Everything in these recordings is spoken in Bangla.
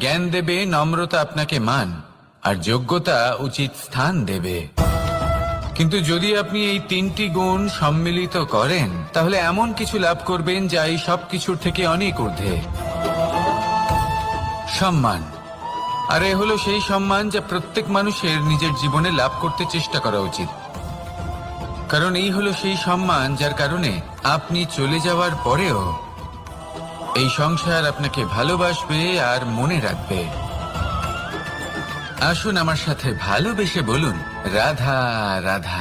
জ্ঞান দেবে, নম্রতা আপনাকে মান, আর যোগ্যতা উচিত স্থান দেবে। কিন্তু যদি আপনি এই তিনটি গুণ সম্মিলিত করেন, তাহলে এমন কিছু লাভ করবেন যা এই সব কিছুর থেকে অনেক ঊর্ধ্বে। সম্মান। আর এ হলো সেই সম্মান যা প্রত্যেক মানুষের নিজের জীবনে লাভ করতে চেষ্টা করা উচিত। কারণ এই হলো সেই সম্মান যার কারণে আপনি চলে যাওয়ার পরেও এই সংসার আপনাকে ভালোবাসবে আর মনে রাখবে। আসুন আমার সাথে ভালোবেসে বলুন, রাধা রাধা।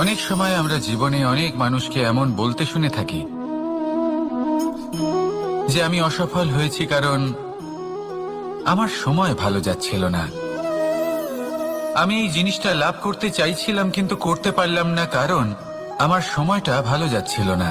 অনেক সময় আমরা জীবনে অনেক মানুষকে এমন বলতে শুনে থাকি, যে আমি অসফল হয়েছি কারণ আমার সময় ভালো যাচ্ছিল না। আমি এই জিনিসটা লাভ করতে চাইছিলাম কিন্তু করতে পারলাম না কারণ আমার সময়টা ভালো যাচ্ছিল না।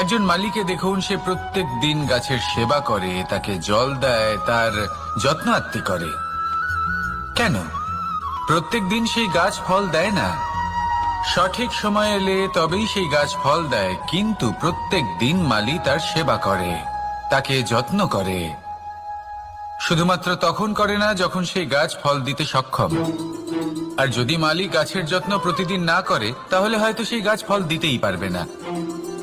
একজন মালিকে দেখুন, সে প্রত্যেক দিন গাছের সেবা করে, তাকে জল দেয়, তার যত্ন আত্মি করে। কেন? প্রত্যেক দিন সেই গাছ ফল দেয় না। সঠিক সময় এলে তবেই সেই গাছ ফল দেয়, কিন্তু প্রত্যেক দিন মালি তার সেবা করে, তাকে যত্ন করে। শুধুমাত্র তখন করে না, যখন সেই গাছ ফল দিতে সক্ষম। আর যদি মালিক গাছের যত্ন প্রতিদিন না করে, তাহলে হয়তো সেই গাছ ফল দিতেই পারবে না।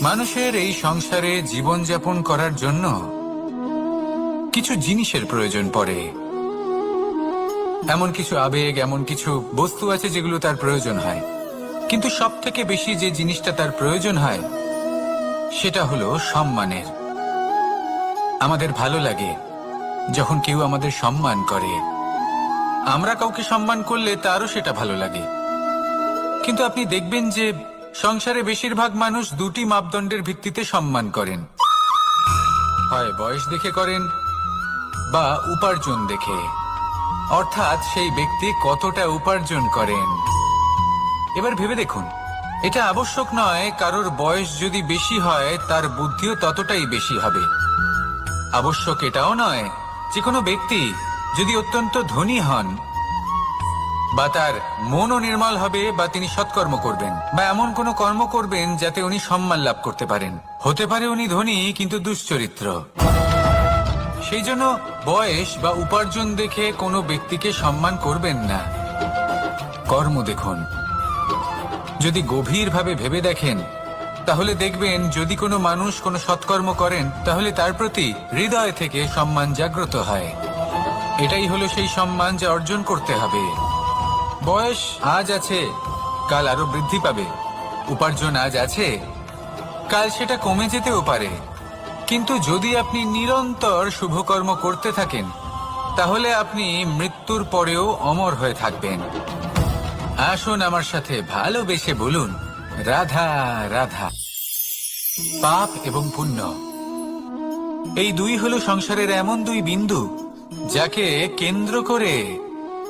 মানুষের এই সংসারে জীবনযাপন করার জন্য কিছু জিনিসের প্রয়োজন পড়ে। এমন কিছু আবেগ, এমন কিছু বস্তু আছে যেগুলো তার প্রয়োজন হয়। কিন্তু সব থেকে বেশি যে জিনিসটা তার প্রয়োজন হয়, সেটা হলো সম্মানের। আমাদের ভালো লাগে যখন কেউ আমাদের সম্মান করে। আমরা কাউকে সম্মান করলে তারও সেটা ভালো লাগে। কিন্তু আপনি দেখবেন যে সংসারে বেশিরভাগ মানুষ দুটি মাপদণ্ডের ভিত্তিতে সম্মান করেন। হয় বয়স দেখে করেন, বা উপার্জন দেখে। অর্থাৎ সেই ব্যক্তি কতটা উপার্জন করেন। এবার ভেবে দেখুন, এটা আবশ্যক নয় কারোর বয়স যদি বেশি হয়, তার বুদ্ধিও ততটাই বেশি হবে। আবশ্যক এটাও নয় যে কোনো ব্যক্তি যদি অত্যন্ত ধনী হন বা তার মনও নির্মল হবে বা তিনি সৎকর্ম করবেন, বা এমন কোনো কর্ম করবেন যাতে উনি সম্মান লাভ করতে পারেন। হতে পারে উনি ধনী, কিন্তু দুশ্চরিত্র। সেই জন্য বয়স বা উপার্জন দেখে কোনো ব্যক্তিকে সম্মান করবেন না। কর্ম দেখুন। যদি গভীরভাবে ভেবে দেখেন, তাহলে দেখবেন যদি কোনো মানুষ কোনো সৎকর্ম করেন, তাহলে তার প্রতি হৃদয় থেকে সম্মান জাগ্রত হয়। এটাই হলো সেই সম্মান যা অর্জন করতে হবে। বয়স আজ আছে, কাল আরও বৃদ্ধি পাবে। উপার্জন আজ আছে, কাল সেটা কমে যেতেও পারে। কিন্তু যদি আপনি নিরন্তর শুভকর্ম করতে থাকেন, তাহলে আপনি মৃত্যুর পরেও অমর হয়ে থাকবেন। আসুন আমার সাথে ভালোবেসে বলুন, রাধা রাধা। পাপ এবং পুণ্য। এই দুই হলো সংসারের এমন দুই বিন্দু, যাকে কেন্দ্র করে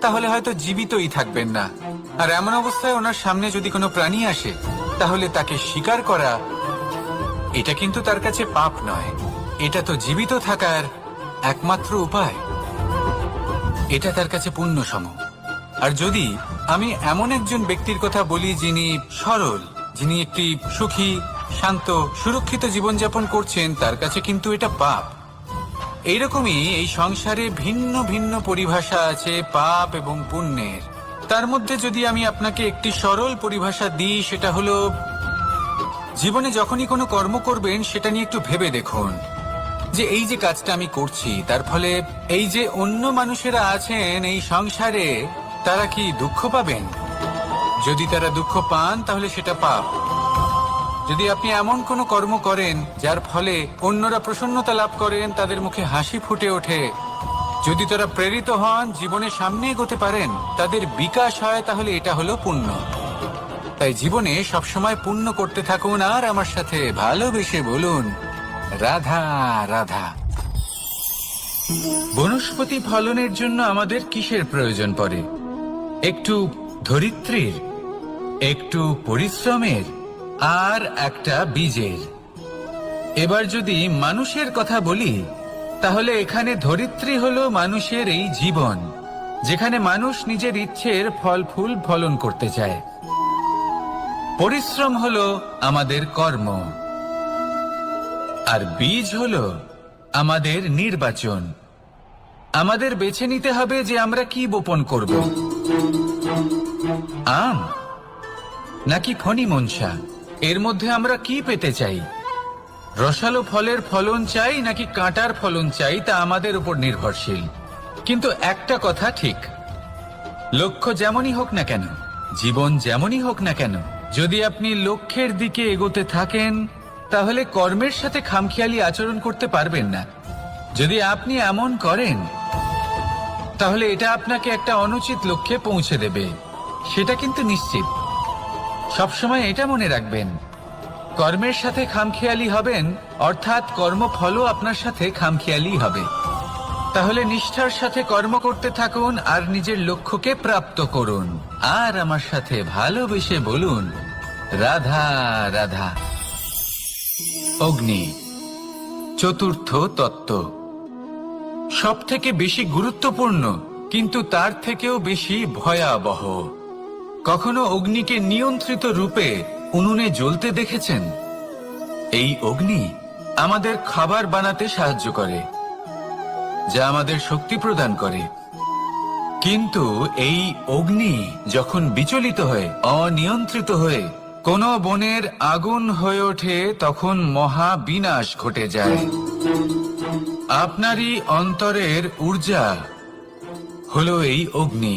তাহলে হয়তো জীবিতই থাকবেন না। আর এমন অবস্থায় ওনার সামনে যদি কোনো প্রাণী আসে, তাহলে তাকে শিকার করা, এটা কিন্তু তার কাছে পাপ নয়। এটা তো জীবিত থাকার একমাত্র উপায়। এটা তার কাছে পুণ্য সম আর যদি আমি এমন একজন ব্যক্তির কথা বলি যিনি সরল, যিনি একটি সুখী, শান্ত, সুরক্ষিত জীবনযাপন করছেন, তার কাছে কিন্তু এটা পাপ। এইরকমই এই সংসারে ভিন্ন ভিন্ন পরিভাষা আছে পাপ এবং পুণ্যের। তার মধ্যে যদি আমি আপনাকে একটি সরল পরিভাষা দিই, সেটা হলো, জীবনে যখনই কোনো কর্ম করবেন, সেটা নিয়ে একটু ভেবে দেখুন যে এই যে কাজটা আমি করছি, তার ফলে এই যে অন্য মানুষেরা আছেন এই সংসারে, তারা কি দুঃখ পাবেন? যদি তারা দুঃখ পান, তাহলে সেটা পাপ। যদি আপনি এমন কোনো কর্ম করেন, যার ফলে অন্যরা প্রসন্নতা লাভ করেন, তাদের মুখে হাসি ফুটে ওঠে। যদি তারা প্রেরিত হন, জীবনে সামনে এগোতে পারেন, তাদের বিকাশ হয়, তাহলে এটা হলো পুণ্য। তাই জীবনে সবসময় পুণ্য করতে থাকুন, আর আমার সাথে ভালোবেসে বলুন, রাধা রাধা। বনস্পতি ফলনের জন্য আমাদের কিসের প্রয়োজন পড়ে? একটু ধরিত্রীর, একটু পরিশ্রমের আর একটা বীজের। এবার যদি মানুষের কথা বলি, তাহলে এখানে ধরিত্রী হলো মানুষের এই জীবন, যেখানে মানুষ নিজের ইচ্ছের ফল ফুল ফলন করতে চায়। পরিশ্রম হলো আমাদের কর্ম, আর বীজ হলো আমাদের নির্বাচন। আমাদের বেছে নিতে হবে যে আমরা কি বপন করব। আম, নাকি ফণি মনসা? এর মধ্যে আমরা কি পেতে চাই? রসালো ফলের ফলন চাই নাকি কাঁটার ফলন চাই তা আমাদের উপর নির্ভরশীল। কিন্তু একটা কথা ঠিক। লক্ষ্য যেমনই হোক না কেন, জীবন যেমনই হোক না কেন, যদি আপনি লক্ষ্যের দিকে এগোতে থাকেন, তাহলে কর্মের সাথে খামখেয়ালি আচরণ করতে পারবেন না। যদি আপনি এমন করেন, তাহলে এটা আপনাকে একটা অনুচিত লক্ষ্যে পৌঁছে দেবে। সেটা কিন্তু নিশ্চিত। সবসময় এটা মনে রাখবেন। কর্মের সাথে খামখেয়ালি হবেন, অর্থাৎ কর্মফলও আপনার সাথে খামখেয়ালি হবে। তাহলে নিষ্ঠার সাথে কর্ম করতে থাকুন আর নিজের লক্ষ্যকে প্রাপ্ত করুন। আর আমার সাথে ভালোবেসে বলুন, রাধা রাধা। অগ্নি, চতুর্থ তত্ত্ব। সব থেকে বেশি গুরুত্বপূর্ণ, কিন্তু তার থেকেও বেশি ভয়াবহ। কখনো অগ্নিকে নিয়ন্ত্রিত রূপে উনুনে জ্বলতে দেখেছেন? এই অগ্নি আমাদের খাবার বানাতে সাহায্য করে, যা আমাদের শক্তি প্রদান করে। কিন্তু এই অগ্নি যখন বিচলিত হয়ে, অনিয়ন্ত্রিত হয়ে কোন বনের আগুন হয়ে ওঠে, তখন মহা বিনাশ ঘটে যায়। আপনারই অন্তরের ঊর্জা হলো এই অগ্নি।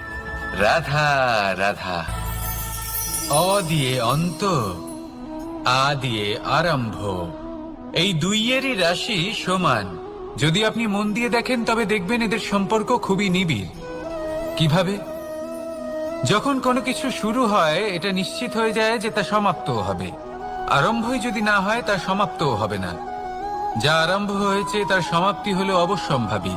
রাধা রাধা। অ দিয়ে অন্ত, আ দিয়ে আরম্ভ। এই দুইয়েরই রাশি সমান। যদি আপনি মন দিয়ে দেখেন, তবে দেখবেন এদের সম্পর্ক খুবই নিবিড়। কীভাবে? যখন কোনো কিছু শুরু হয়, এটা নিশ্চিত হয়ে যায় যে তা সমাপ্তও হবে। আরম্ভই যদি না হয়, তা সমাপ্তও হবে না। যা আরম্ভ হয়েছে, তার সমাপ্তি হলো অবশ্যম্ভাবী।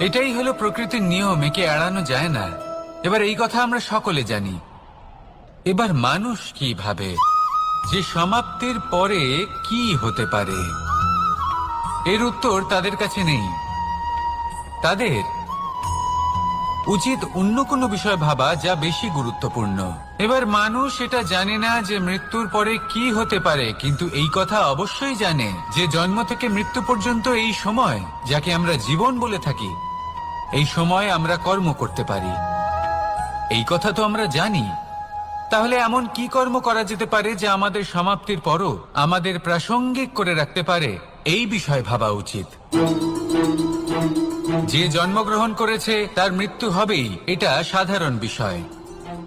এটাই হলো প্রকৃতির নিয়ম, একে এড়ানো যায় না। এবার এই কথা আমরা সকলে জানি। এবার মানুষ কি ভাবে যে সমাপ্তির পরে কি হতে পারে? এর উত্তর তাদের কাছে নেই। তাদের উচিত অন্য কোনো বিষয় ভাবা যা বেশি গুরুত্বপূর্ণ। এবার মানুষ এটা জানে না যে মৃত্যুর পরে কি হতে পারে, কিন্তু এই কথা অবশ্যই জানে যে জন্ম থেকে মৃত্যু পর্যন্ত এই সময়, যাকে আমরা জীবন বলে থাকি, এই সময় আমরা কর্ম করতে পারি। এই কথা তো আমরা জানি। তাহলে এমন কি কর্ম করা যেতে পারে যা আমাদের সমাপ্তির পরও আমাদের প্রাসঙ্গিক করে রাখতে পারে? এই বিষয় ভাবা উচিত। যে জন্মগ্রহণ করেছে, তার মৃত্যু হবেই, এটা সাধারণ বিষয়।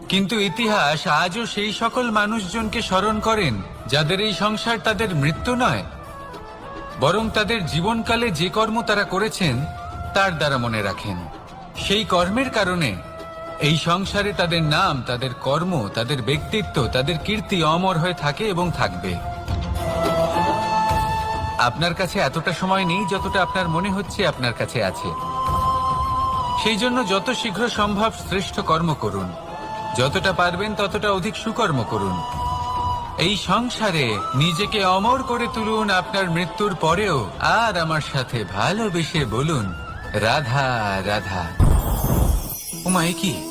কিন্তু ইতিহাস আজও সেই সকল মানুষজনকে স্মরণ করেন, যাদের এই সংসার তাদের মৃত্যু নয়। বরং তাদের জীবনকালে যে কর্ম তারা করেছেন, তার দ্বারা মনে রাখেন। সেই কর্মের কারণে এই সংসারে তাদের নাম, তাদের কর্ম, তাদের ব্যক্তিত্ব, তাদের কীর্তি অমর হয়ে থাকে এবং থাকবে। আপনার কাছে এতটা সময় নেই যতটা আপনার মনে হচ্ছে আপনার কাছে আছে। সেই জন্য যত শীঘ্র সম্ভব শ্রেষ্ঠ কর্ম করুন। যতটা পারবেন ততটা অধিক সুকর্ম করুন। এই সংসারে নিজেকে অমর করে তুলুন আপনার মৃত্যুর পরেও। আর আমার সাথে ভালোবেসে বলুন, রাধা রাধা। উমা, এ কি?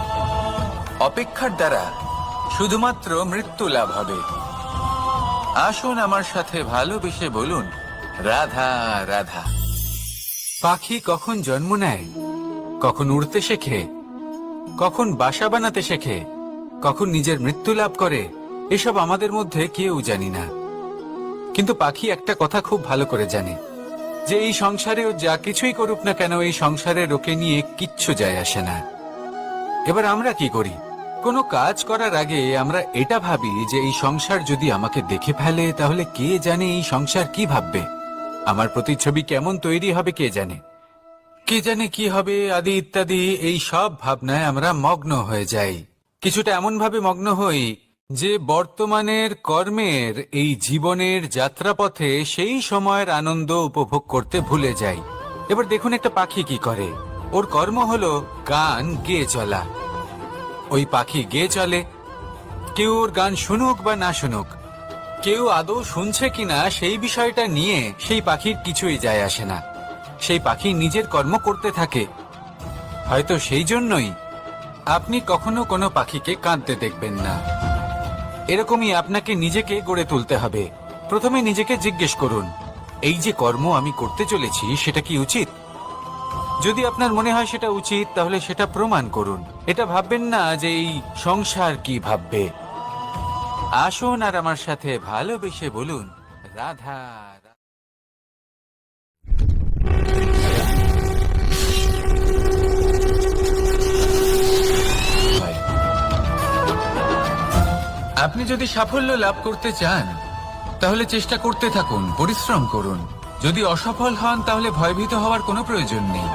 অপেক্ষার দ্বারা শুধুমাত্র মৃত্যু লাভ হবে। আসুন আমার সাথে ভালোবেসে বলুন, রাধা রাধা। পাখি কখন জন্ম নেয়? কখন উড়তে শেখে? কখন বাসা বানাতে শেখে? কখন নিজের মৃত্যু লাভ করে? এসব আমাদের মধ্যে কেউ জানি না। কিন্তু পাখি একটা কথা খুব ভালো করে জানে, যে এই সংসারে যা কিছুই করুক না কেন, এই সংসারে ওকে নিয়ে কিচ্ছু যায় আসে না। এবার আমরা কি করি? কোনো কাজ করার আগে আমরা এটা ভাবি যে এই সংসার যদি আমাকে দেখে ফেলে, তাহলে কে জানে এই সংসার কি ভাববে? আমার প্রতিচ্ছবি কেমন তৈরি হবে কে জানে? কে জানে কি হবে, আদি ইত্যাদি, এই সব ভাবনায় আমরা মগ্ন হয়ে যাই। কিছুটা এমন ভাবে মগ্ন হই যে বর্তমানের কর্মের, এই জীবনের যাত্রাপথে সেই সময়ের আনন্দ উপভোগ করতে ভুলে যাই। এবার দেখুন একটা পাখি কি করে। ওর কর্ম হলো গান গেয়ে চলা। ওই পাখি গেয়ে চলে। কেউ ওর গান শুনুক বা না শুনুক, কেউ আদৌ শুনছে কিনা সেই বিষয়টা নিয়ে সেই পাখির কিছুই যায় আসে না। সেই পাখি নিজের কর্ম করতে থাকে। হয়তো সেই জন্যই আপনি কখনো কোনো পাখিকে কাঁদতে দেখবেন না। এরকমই আপনাকে নিজেকে গড়ে তুলতে হবে। প্রথমে নিজেকে জিজ্ঞেস করুন, এই যে কর্ম আমি করতে চলেছি, সেটা কি উচিত? যদি আপনার মনে হয় সেটা উচিত, তাহলে সেটা প্রমাণ করুন। এটা ভাববেন না যে এই সংসার কি ভাববে। আসুন আর আমার সাথে ভালোবেসে বলুন, রাধা আপনি যদি সাফল্য লাভ করতে চান, তাহলে চেষ্টা করতে থাকুন, পরিশ্রম করুন। যদি অসফল হন, তাহলে ভয়ভীত হওয়ার কোনো প্রয়োজন নেই।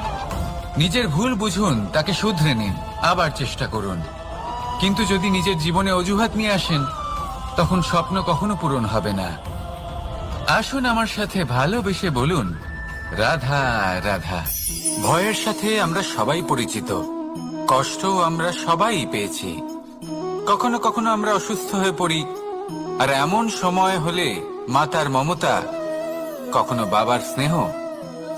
নিজের ভুল বুঝুন, তাকে শুধরে নিন। আবার চেষ্টা করুন। কিন্তু যদি নিজের জীবনে অজুহাত নিয়ে আসেন, তখন স্বপ্ন কখনো পূরণ হবে না। আসুন আমার সাথে ভালোবেসে বলুন, রাধা রাধা। ভয়ের সাথে আমরা সবাই পরিচিত। কষ্ট আমরা সবাই পেয়েছি। কখনো কখনো আমরা অসুস্থ হয়ে পড়ি। আর এমন সময় হলে মাতার মমতা, কখনো বাবার স্নেহ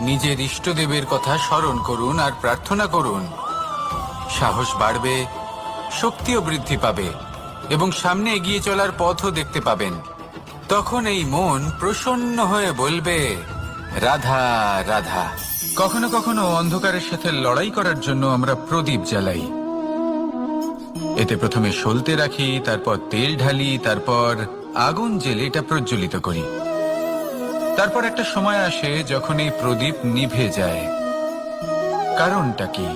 নিজের ইষ্টদেবের কথা স্মরণ করুন আর প্রার্থনা করুন। সাহস বাড়বে, শক্তিও বৃদ্ধি পাবে এবং সামনে এগিয়ে চলার পথও দেখতে পাবেন। তখন এই মন প্রসন্ন হয়ে বলবে, রাধা রাধা, কখনো কখনো অন্ধকারের সাথে লড়াই করার জন্য আমরা প্রদীপ জ্বালাই। এতে প্রথমে সলতে রাখি, তারপর তেল ঢালি, তারপর আগুন জেলে এটা প্রজ্বলিত করি। তারপর একটা সময় আসে যখন এই প্রদীপ নিভে যায়। কারণটা কি?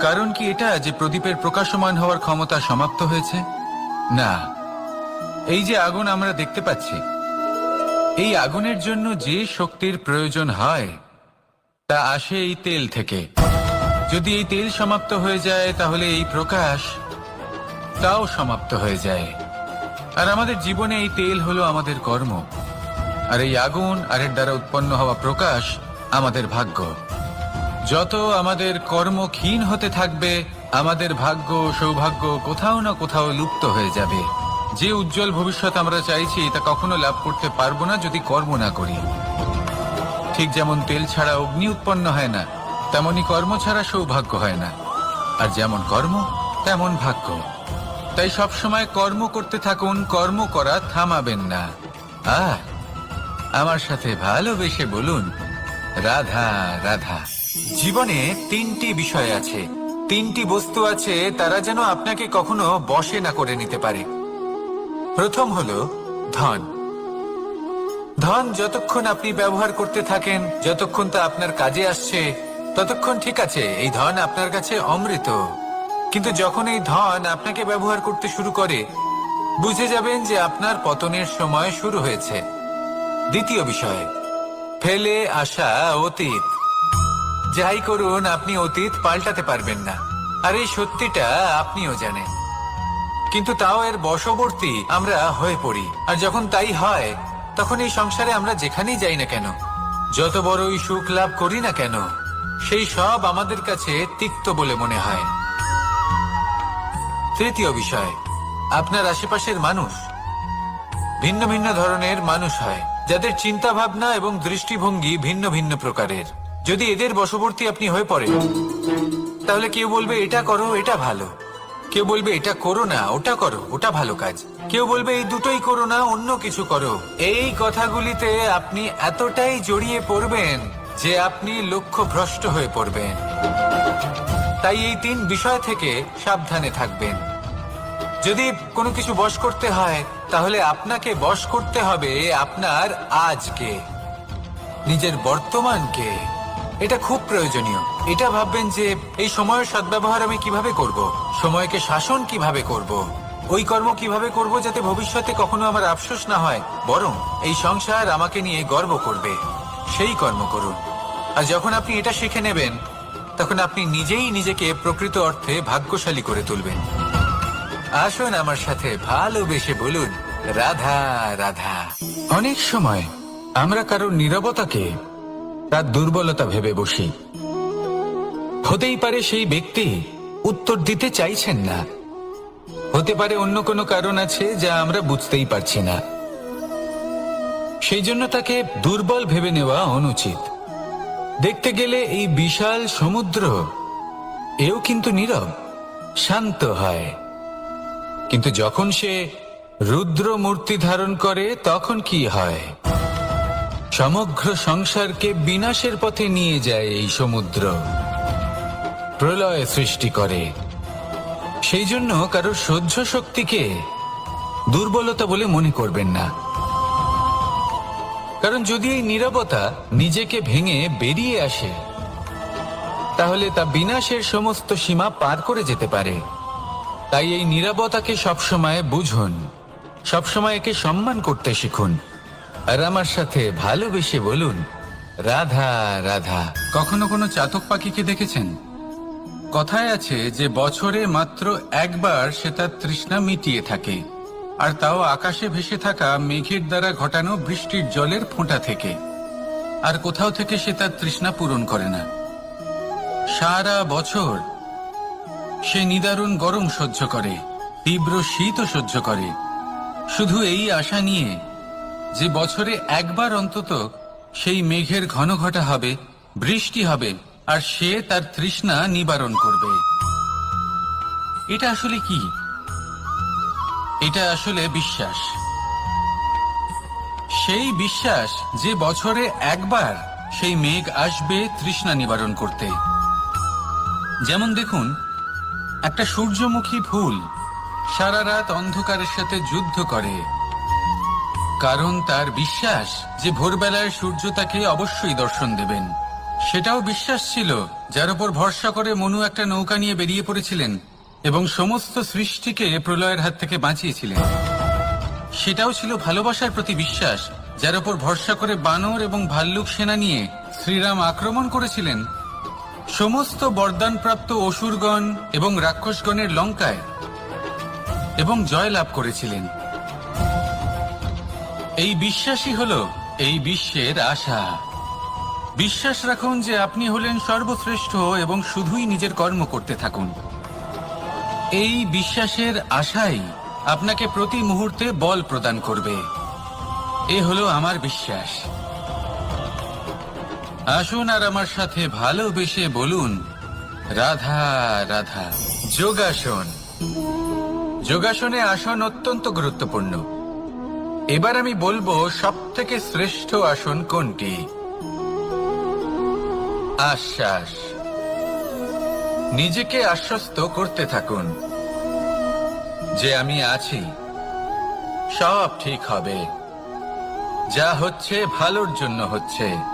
কারণ কি এটা যে প্রদীপের প্রকাশমান হওয়ার ক্ষমতা সমাপ্ত হয়েছে? না। এই যে আগুন আমরা দেখতে পাচ্ছি, এই আগুনের জন্য যে শক্তির প্রয়োজন হয়, তা আসে এই তেল থেকে। যদি এই তেল সমাপ্ত হয়ে যায়, তাহলে এই প্রকাশ তাও সমাপ্ত হয়ে যায়। আর আমাদের জীবনে এই তেল হলো আমাদের কর্ম। আর এই আগুন, আর এর দ্বারা উৎপন্ন হওয়া প্রকাশ আমাদের ভাগ্য। যত আমাদের কর্ম ক্ষীণ হতে থাকবে, আমাদের ভাগ্য সৌভাগ্য কোথাও না কোথাও লুপ্ত হয়ে যাবে। যে উজ্জ্বল ভবিষ্যৎ আমরা চাইছি, তা কখনো লাভ করতে পারব না যদি কর্ম না করি। ঠিক যেমন তেল ছাড়া অগ্নি উৎপন্ন হয় না, তেমনি কর্ম ছাড়া সৌভাগ্য হয় না। আর যেমন কর্ম, তেমন ভাগ্য। তাই সব সময় কর্ম করতে থাকুন, কর্ম করা থামাবেন না। আহ! আমার সাথে ভালোবেসে বলুন, রাধা রাধা। জীবনে তিনটি বিষয় আছে। তিনটি বস্তু আছে, তারা যেন আপনাকে কখনো বশে না করে নিতে পারে। প্রথম হলো ধন। ধন যতক্ষণ আপনি ব্যবহার করতে থাকেন, যতক্ষণ তা আপনার কাজে আসছে, ততক্ষণ ঠিক আছে, এই ধন আপনার কাছে অমৃত। কিন্তু যখন এই ধন আপনাকে ব্যবহার করতে শুরু করে, বুঝে যাবেন যে আপনার পতনের সময় শুরু হয়েছে। দ্বিতীয় বিষয়, ফেলে আসা অতীত। যাই করুন, আপনি অতীত পাল্টাতে পারবেন না। আর এই সত্যিটা আপনিও জানেন। কিন্তু তাও এর বশবর্তী আমরা হয়ে পড়ি। আর যখন তাই হয়, তখন এই সংসারে আমরা যেখানেই যাই না কেন, যত বড়ই সুখ লাভ করি না কেন, সেই সব আমাদের কাছে তিক্ত বলে মনে হয়। তৃতীয় বিষয়, আপনার আশেপাশের মানুষ। ভিন্ন ভিন্ন ধরনের মানুষ হয়। যাদের চিন্তা ভাবনা এবং দৃষ্টিভঙ্গি ভিন্ন ভিন্ন প্রকারের। যদি এদের বশবর্তী আপনি হয়ে পড়েন, তাহলে কেউ বলবে, এটা করো, এটা ভালো। কেউ বলবে, এটা করো না, ওটা করো, ওটা ভালো কাজ। কেউ বলবে, এই দুটোই করো না, অন্য কিছু করো। এই কথাগুলিতে আপনি এতটাই জড়িয়ে পড়বেন যে আপনি লক্ষ্য ভ্রষ্ট হয়ে পড়বেন। তাই এই তিন বিষয় থেকে সাবধানে থাকবেন। যদি কোনো কিছু বশ করতে হয়, তাহলে আপনাকে বশ করতে হবে আপনার আজকে, নিজের বর্তমানকে। এটা খুব প্রয়োজনীয়। এটা ভাববেন যে, এই সময়ের সদ্ব্যবহার আমি কীভাবে করব? সময়কে শাসন কীভাবে করব? ওই কর্ম কীভাবে করব যাতে ভবিষ্যতে কখনো আমার আফসোস না হয়? বরং এই সংসার আমাকে নিয়ে গর্ব করবে। সেই কর্ম করুন। আর যখন আপনি এটা শিখে নেবেন, তখন আপনি নিজেই নিজেকে প্রকৃত অর্থে ভাগ্যশালী করে তুলবেন। আসুন আমার সাথে ভালোবেসে বলুন, রাধা রাধা। অনেক সময় আমরা কারোর নীরবতাকে, তার দুর্বলতা ভেবে বসি। হতেই পারে সেই ব্যক্তি উত্তর দিতে চাইছেন না। হতে পারে অন্য কোনো কারণ আছে যা আমরা বুঝতেই পারছি না। সেই জন্য তাকে দুর্বল ভেবে নেওয়া অনুচিত। দেখতে গেলে এই বিশাল সমুদ্র, এও কিন্তু নীরব, শান্ত হয়। কিন্তু যখন সে রুদ্র মূর্তি ধারণ করে, তখন কি হয়? সমগ্র সংসারকে বিনাশের পথে নিয়ে যায় এই সমুদ্র। প্রলয় সৃষ্টি করে। সেই জন্য কারও সহ্য শক্তিকে দুর্বলতা বলে মনে করবেন না। কারণ যদি এই নীরবতা নিজেকে ভেঙে বেরিয়ে আসে, তাহলে তা বিনাশের সমস্ত সীমা পার করে যেতে পারে। তাই এই নীরবতাকে সবসময় বুঝুন। সবসময় একে সম্মান করতে শিখুন। আর আমার সাথে ভালোবেসে বলুন, রাধা রাধা। কখনো কোনো চাতক পাখিকে দেখেছেন? কথায় আছে যে বছরে মাত্র একবার সে তার তৃষ্ণা মিটিয়ে থাকে, আর তাও আকাশে ভেসে থাকা মেঘের দ্বারা ঘটানো বৃষ্টির জলের ফোঁটা থেকে, আর কোথাও থেকে সে তার তৃষ্ণা পূরণ করে না। সারা বছর সে নিদারুণ গরম সহ্য করে, তীব্র শীতও সহ্য করে। শুধু এই আশা নিয়ে যে বছরে একবার অন্তত সেই মেঘের ঘন ঘটা হবে, বৃষ্টি হবে, আর সে তার তৃষ্ণা নিবারণ করবে। এটা আসলে কি? এটা আসলে বিশ্বাস। সেই বিশ্বাস যে বছরে একবার সেই মেঘ আসবে তৃষ্ণা নিবারণ করতে। যেমন দেখুন একটা সূর্যমুখী ফুল সারা রাত অন্ধকারের সাথে যুদ্ধ করে। কারণ তার বিশ্বাস যে ভোরবেলায় সূর্য তাকে অবশ্যই দর্শন দেবেন। সেটাও বিশ্বাস ছিল, যার উপর ভরসা করে মনু একটা নৌকা নিয়ে বেরিয়ে পড়েছিলেন এবং সমস্ত সৃষ্টিকে প্রলয়ের হাত থেকে বাঁচিয়েছিলেন। সেটাও ছিল ভালোবাসার প্রতি বিশ্বাস, যার উপর ভরসা করে বানর এবং ভাল্লুক সেনা নিয়ে শ্রীরাম আক্রমণ করেছিলেন সমস্ত বরদানপ্রাপ্ত অসুরগণ এবং রাক্ষসগণের লঙ্কায় এবং জয় লাভ করেছিলেন। এই বিশ্বাসই হল এই বিশ্বের আশা। বিশ্বাস রাখুন যে আপনি হলেন সর্বশ্রেষ্ঠ এবং শুধুই নিজের কর্ম করতে থাকুন। এই বিশ্বাসের আশাই আপনাকে প্রতি মুহূর্তে বল প্রদান করবে। এ হলো আমার বিশ্বাস। আসুন আর আমার সাথে ভালোবেসে বলুন। রাধা রাধা, যোগাসন। যোগাসনে আসন অত্যন্ত গুরুত্বপূর্ণ। এবার আমি বলব সব থেকে শ্রেষ্ঠ আসন কোনটি? আশ্বাস। নিজেকে আশ্বস্ত করতে থাকুন। যে আমি আছি, সব ঠিক হবে। যা হচ্ছে, ভালোর জন্য হচ্ছে।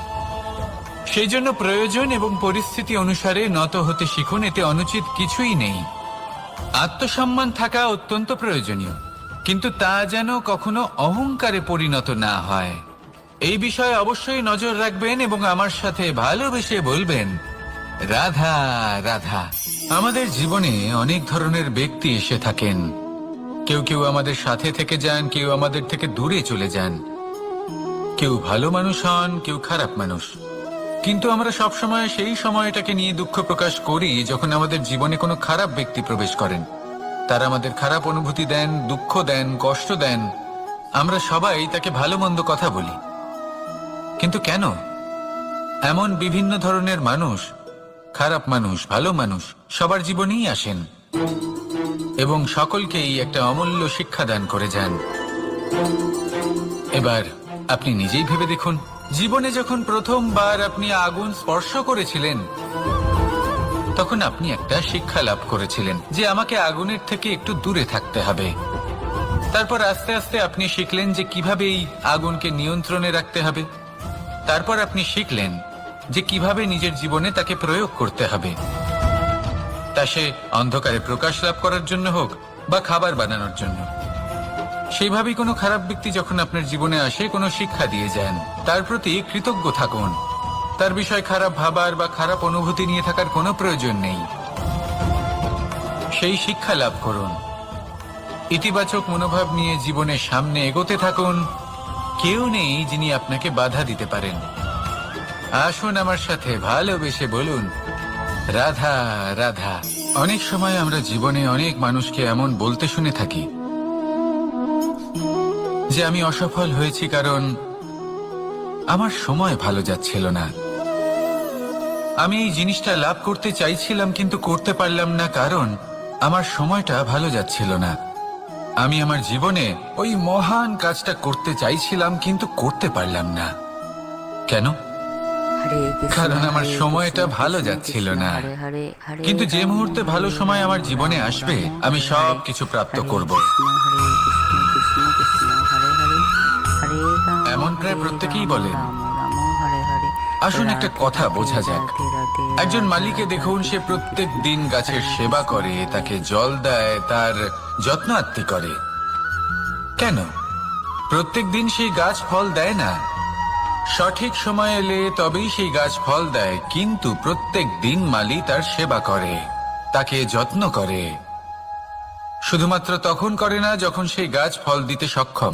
সেই জন্য প্রয়োজন এবং পরিস্থিতি অনুসারে নত হতে শিখুন, এতে অনুচিত কিছুই নেই। আত্মসম্মান থাকা অত্যন্ত প্রয়োজনীয়, কিন্তু তা যেন কখনো অহংকারে পরিণত না হয়। এই বিষয়ে অবশ্যই নজর রাখবেন এবং আমার সাথে ভালোবেসে বলবেন, রাধা রাধা। আমাদের জীবনে অনেক ধরনের ব্যক্তি এসে থাকেন। কেউ কেউ আমাদের সাথে থেকে যান, কেউ আমাদের থেকে দূরে চলে যান। কেউ ভালো মানুষ হন, কেউ খারাপ মানুষ। কিন্তু আমরা সবসময় সেই সময়টাকে নিয়ে দুঃখ প্রকাশ করি যখন আমাদের জীবনে কোনো খারাপ ব্যক্তি প্রবেশ করেন। তারা আমাদের খারাপ অনুভূতি দেন, দুঃখ দেন, কষ্ট দেন। আমরা সবাই তাকে ভালো মন্দ কথা বলি। কিন্তু কেন? এমন বিভিন্ন ধরনের মানুষ, খারাপ মানুষ, ভালো মানুষ সবার জীবনেই আসেন এবং সকলকেই একটা অমূল্য শিক্ষা দান করে যান। এবার আপনি নিজেই ভেবে দেখুন। জীবনে যখন প্রথমবার আপনি আগুন স্পর্শ করেছিলেন, তখন আপনি একটা শিক্ষা লাভ করেছিলেন যে আমাকে আগুনের থেকে একটু দূরে থাকতে হবে। তারপর আস্তে আস্তে আপনি শিখলেন যে কীভাবে এই আগুনকে নিয়ন্ত্রণে রাখতে হবে। তারপর আপনি শিখলেন যে কীভাবে নিজের জীবনে তাকে প্রয়োগ করতে হবে। তা সে অন্ধকারে প্রকাশ লাভ করার জন্য হোক বা খাবার বানানোর জন্য। সেইভাবেই কোনো খারাপ ব্যক্তি যখন আপনার জীবনে আসে, কোনো শিক্ষা দিয়ে যান। তার প্রতি কৃতজ্ঞ থাকুন। তার বিষয় খারাপ ভাবার বা খারাপ অনুভূতি নিয়ে থাকার কোনো প্রয়োজন নেই। সেই শিক্ষা লাভ করুন। ইতিবাচক মনোভাব নিয়ে জীবনের সামনে এগোতে থাকুন। কেউ নেই যিনি আপনাকে বাধা দিতে পারেন। আসুন আমার সাথে ভালোবেসে বলুন, রাধা রাধা। অনেক সময় আমরা জীবনে অনেক মানুষকে এমন বলতে শুনে থাকি। যে আমি অসফল হয়েছি কারণ আমার সময় ভালো যাচ্ছিল না। আমি এই জিনিসটা লাভ করতে চাইছিলাম কিন্তু করতে পারলাম না কারণ আমার সময়টা ভালো যাচ্ছিল না। আমি আমার জীবনে ওই মহান কাজটা করতে চাইছিলাম কিন্তু করতে পারলাম না। কেন? কারণ আমার সময়টা ভালো যাচ্ছিল না। কিন্তু যে মুহূর্তে ভালো সময় আমার জীবনে আসবে, আমি সব কিছু প্রাপ্ত করব। প্রায় প্রত্যেকেই বলেন। আসুন একটা কথা বোঝা যাক। একজন মালিকে দেখুন সে প্রত্যেক দিন গাছের সেবা করে তাকে জল দেয় তার যত্ন আত্মি করে। কেন? প্রত্যেক দিন সেই গাছ ফল দেয় না? সঠিক সময় এলে তবেই সেই গাছ ফল দেয় কিন্তু প্রত্যেক দিন মালি তার সেবা করে তাকে যত্ন করে। শুধুমাত্র তখন করে না যখন সেই গাছ ফল দিতে সক্ষম।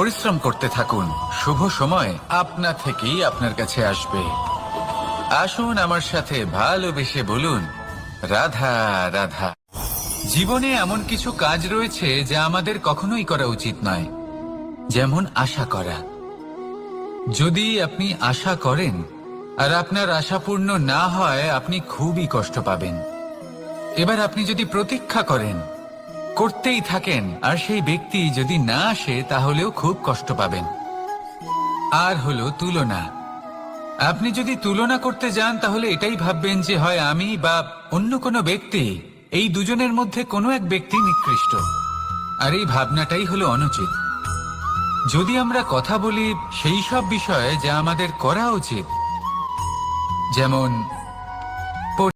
পরিশ্রম করতে থাকুন। শুভ সময় আপনা থেকেই আপনার কাছে আসবে। আসুন আমার সাথে ভালোবেসে বলুন, রাধা রাধা। জীবনে এমন কিছু কাজ রয়েছে যা আমাদের কখনোই করা উচিত নয়। যেমন আশা করা। যদি আপনি আশা করেন আর আপনার আশা পূর্ণ না হয়, আপনি খুবই কষ্ট পাবেন। এবার আপনি যদি প্রতীক্ষা করেন করতেই থাকেন। আর সেই ব্যক্তি যদি না আসে, তাহলেও খুব কষ্ট পাবেন। আর হলো তুলনা। আপনি যদি তুলনা করতে যান, তাহলে এটাই ভাববেন যে, হয় আমি বা অন্য কোনো ব্যক্তি, এই দুজনের মধ্যে কোনো এক ব্যক্তি নিকৃষ্ট। আর এই ভাবনাটাই হলো অনুচিত। যদি আমরা কথা বলি সেই সব বিষয়ে যা আমাদের করা উচিত, যেমন